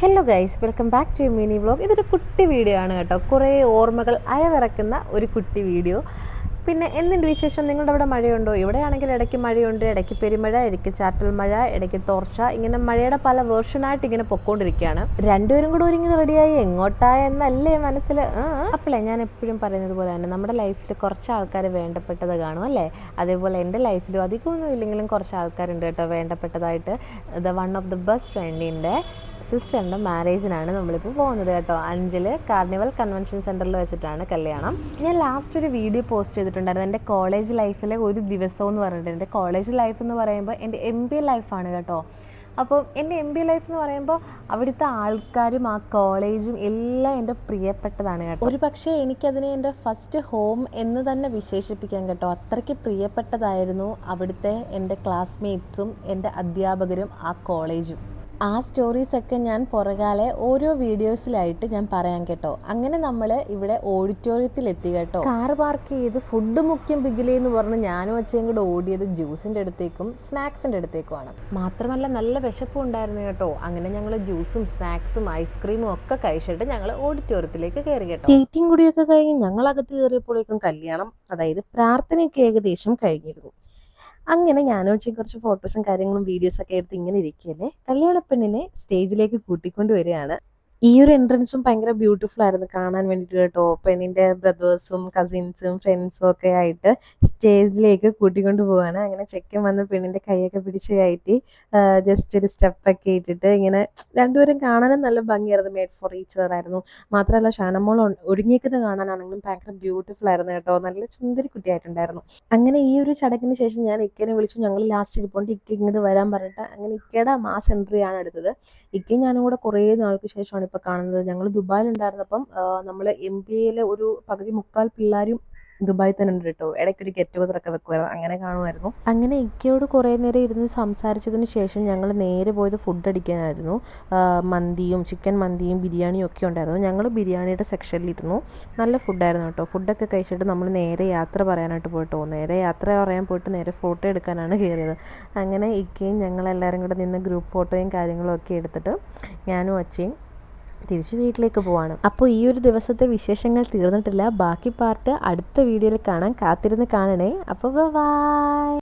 Hello guys welcome back to mini vlog ഇതൊരു കുട്ടി video ആണ് കേട്ടോ. കുറേ ഓർമ്മകൾ അയവിറക്കുന്ന ഒരു കുട്ടി വീഡിയോ പിന്നെ എന്തുണ്ട് വിശേഷം? നിങ്ങളുടെ അവിടെ മഴയുണ്ടോ? ഇവിടെയാണെങ്കിൽ ഇടയ്ക്ക് മഴയുണ്ട് ഇടയ്ക്ക് പെരുമഴ ഇടയ്ക്ക് ചാറ്റൽ മഴ ഇടയ്ക്ക് തോർച്ച. ഇങ്ങനെ മഴയുടെ പല വേർഷനായിട്ട് ഇങ്ങനെ പൊക്കോണ്ടിരിക്കുകയാണ്. രണ്ടുപേരും കൂടെ ഒരുങ്ങി റെഡിയായി എങ്ങോട്ടാ എന്നല്ലേ മനസ്സിൽ അപ്പോഴേ ഞാൻ എപ്പോഴും പറയുന്നത് പോലെ തന്നെ നമ്മുടെ ലൈഫിൽ കുറച്ച് ആൾക്കാർ വേണ്ടപ്പെട്ടത് കാണും അല്ലേ? അതേപോലെ എന്റെ ലൈഫിലും അധികമൊന്നും ഇല്ലെങ്കിലും കുറച്ച് ആൾക്കാരുണ്ട് കേട്ടോ വേണ്ടപ്പെട്ടതായിട്ട്. The one of the best ഫ്രണ്ടിന്റെ സിസ്റ്ററിന്റെ മാരേജിനാണ് നമ്മളിപ്പോൾ പോകുന്നത് കേട്ടോ. അഞ്ചിൽ കാർണിവൽ കൺവെൻഷൻ സെന്ററിൽ വെച്ചിട്ടാണ് കല്യാണം. ഞാൻ ലാസ്റ്റ് ഒരു വീഡിയോ പോസ്റ്റ് ചെയ്തിട്ടുണ്ടായിരുന്നു എന്റെ കോളേജ് ലൈഫിലെ ഒരു ദിവസം എന്ന് പറഞ്ഞിട്ടുണ്ട് എന്റെ കോളേജ് ലൈഫ് എന്ന് പറയുമ്പോൾ എന്റെ എം ബി എ ലൈഫാണ് കേട്ടോ. അപ്പോൾ എന്റെ എം ബി ലൈഫ് എന്ന് പറയുമ്പോൾ അവിടുത്തെ ആൾക്കാരും ആ കോളേജും എല്ലാം എന്റെ പ്രിയപ്പെട്ടതാണ് കേട്ടോ. ഒരു പക്ഷേ എനിക്കതിനെ എന്റെ ഫസ്റ്റ് ഹോം എന്ന് തന്നെ വിശേഷിപ്പിക്കാൻ കേട്ടോ. അത്രയ്ക്ക് പ്രിയപ്പെട്ടതായിരുന്നു അവിടുത്തെ എന്റെ ക്ലാസ്മേറ്റ്സും എന്റെ അധ്യാപകരും ആ കോളേജും ആ സ്റ്റോറീസൊക്കെ ഞാൻ പുറകാലെ ഓരോ വീഡിയോസിലായിട്ട് ഞാൻ പറയാൻ കേട്ടോ. അങ്ങനെ നമ്മൾ ഇവിടെ ഓഡിറ്റോറിയത്തിൽ എത്തി കേട്ടോ. കാർ പാർക്ക് ചെയ്ത് ഫുഡ് മുഖ്യം ബിഗിലി എന്ന് പറഞ്ഞ് ഞാനും അച്ഛയും കൂടെ ഓടിയത് ജ്യൂസിന്റെ അടുത്തേക്കും സ്നാക്സിന്റെ അടുത്തേക്കുമാണ്. മാത്രമല്ല നല്ല വിശപ്പും ഉണ്ടായിരുന്നു കേട്ടോ. അങ്ങനെ ഞങ്ങൾ ജ്യൂസും സ്നാക്സും ഐസ്ക്രീമും ഒക്കെ കഴിച്ചിട്ട് ഞങ്ങൾ ഓഡിറ്റോറിയത്തിലേക്ക് കയറി കേട്ടോ. ഡേറ്റിംഗ് കൂടിയൊക്കെ കഴിഞ്ഞ് ഞങ്ങൾ അകത്ത് കയറിയപ്പോഴേക്കും കല്യാണം അതായത് പ്രാർത്ഥനയ്ക്ക് ഏകദേശം കഴിഞ്ഞിരുന്നു. അങ്ങനെ ഞാനും വെച്ച് കുറച്ച് ഫോട്ടോസും കാര്യങ്ങളും വീഡിയോസൊക്കെ എടുത്ത് ഇങ്ങനെ ഇരിക്കുകയല്ലേ കല്യാണ പെണ്ണിനെ സ്റ്റേജിലേക്ക് കൂട്ടിക്കൊണ്ട് വരികയാണ്. ഈ ഒരു എൻട്രൻസും ഭയങ്കര ബ്യൂട്ടിഫുൾ ആയിരുന്നു. കാണാൻ വേണ്ടിയിട്ട് കേട്ടോ പെണ്ണിന്റെ ബ്രദേഴ്സും കസിൻസും ഫ്രണ്ട്സും ഒക്കെ ആയിട്ട് സ്റ്റേജിലേക്ക് കൂട്ടിക്കൊണ്ട് പോവാണ്. അങ്ങനെ ചെക്കൻ വന്ന് പെണ്ണിന്റെ കൈയൊക്കെ പിടിച്ച് കയറ്റി ജസ്റ്റ് ഒരു സ്റ്റെപ്പൊക്കെ ഇട്ടിട്ട് ഇങ്ങനെ രണ്ടുപേരും കാണാനും നല്ല ഭംഗിയായിരുന്നു. മേഡ് ഫോർ ഈച്ചർ ആയിരുന്നു. മാത്രമല്ല ഷാനമോൾ ഒരുങ്ങിയത് കാണാനാണെങ്കിലും ഭയങ്കര ബ്യൂട്ടിഫുൾ ആയിരുന്നു കേട്ടോ. നല്ല സുന്ദരി കുട്ടിയായിട്ടുണ്ടായിരുന്നു. അങ്ങനെ ഈ ഒരു ചടങ്ങിന് ശേഷം ഞാൻ ഇക്കനെ വിളിച്ചു. ഞങ്ങൾ ലാസ്റ്റ് ഇരിപ്പോണ്ട്. ഇക്ക ഇങ്ങോട്ട് വരാൻ പറഞ്ഞിട്ട് അങ്ങനെ ഇക്കയുടെ മാസ് എൻട്രി ആണ് എടുത്തത്. ഇക്കയും ഞാനും കൂടെ കുറേ നാൾക്ക് ശേഷമാണ് ഇപ്പോൾ കാണുന്നത്. ഞങ്ങൾ ദുബായിൽ ദുബായിലുണ്ടായിരുന്നപ്പം നമ്മൾ എം ബി എയിലെ ഒരു പകുതി മുക്കാൽ പിള്ളേരും ദുബായിൽ തന്നെ ഉണ്ട് കേട്ടോ. ഇടയ്ക്കൊരു ഗെറ്റ് ടുഗദർ ഒക്കെ വെക്കുമായിരുന്നു അങ്ങനെ കാണുമായിരുന്നു. അങ്ങനെ ഇക്കയോട് കുറേ നേരം ഇരുന്ന് സംസാരിച്ചതിന് ശേഷം ഞങ്ങൾ നേരെ പോയത് ഫുഡ് അടിക്കാനായിരുന്നു. മന്തിയും ചിക്കൻ മന്തിയും ബിരിയാണിയും ഒക്കെ ഉണ്ടായിരുന്നു. ഞങ്ങൾ ബിരിയാണിയുടെ സെക്ഷനിലിരുന്നു നല്ല ഫുഡായിരുന്നു കേട്ടോ. ഫുഡൊക്കെ കഴിച്ചിട്ട് നമ്മൾ നേരെ യാത്ര പറയാനായിട്ട് പോയിട്ടോ. നേരെ യാത്ര പറയാൻ പോയിട്ട് നേരെ ഫോട്ടോ എടുക്കാനാണ് കയറിയത്. അങ്ങനെ ഇക്കയും ഞങ്ങളെല്ലാവരും കൂടെ നിന്ന് ഗ്രൂപ്പ് ഫോട്ടോയും കാര്യങ്ങളും ഒക്കെ എടുത്തിട്ട് ഞാനും അച്ഛയും തിരിച്ച് വീട്ടിലേക്ക് പോവാണ്. അപ്പോൾ ഈ ഒരു ദിവസത്തെ വിശേഷങ്ങൾ തീർന്നിട്ടില്ല. ബാക്കി പാർട്ട് അടുത്ത വീഡിയോയിൽ കാണാൻ കാത്തിരുന്ന് കാണണേ. അപ്പോൾ ബൈ.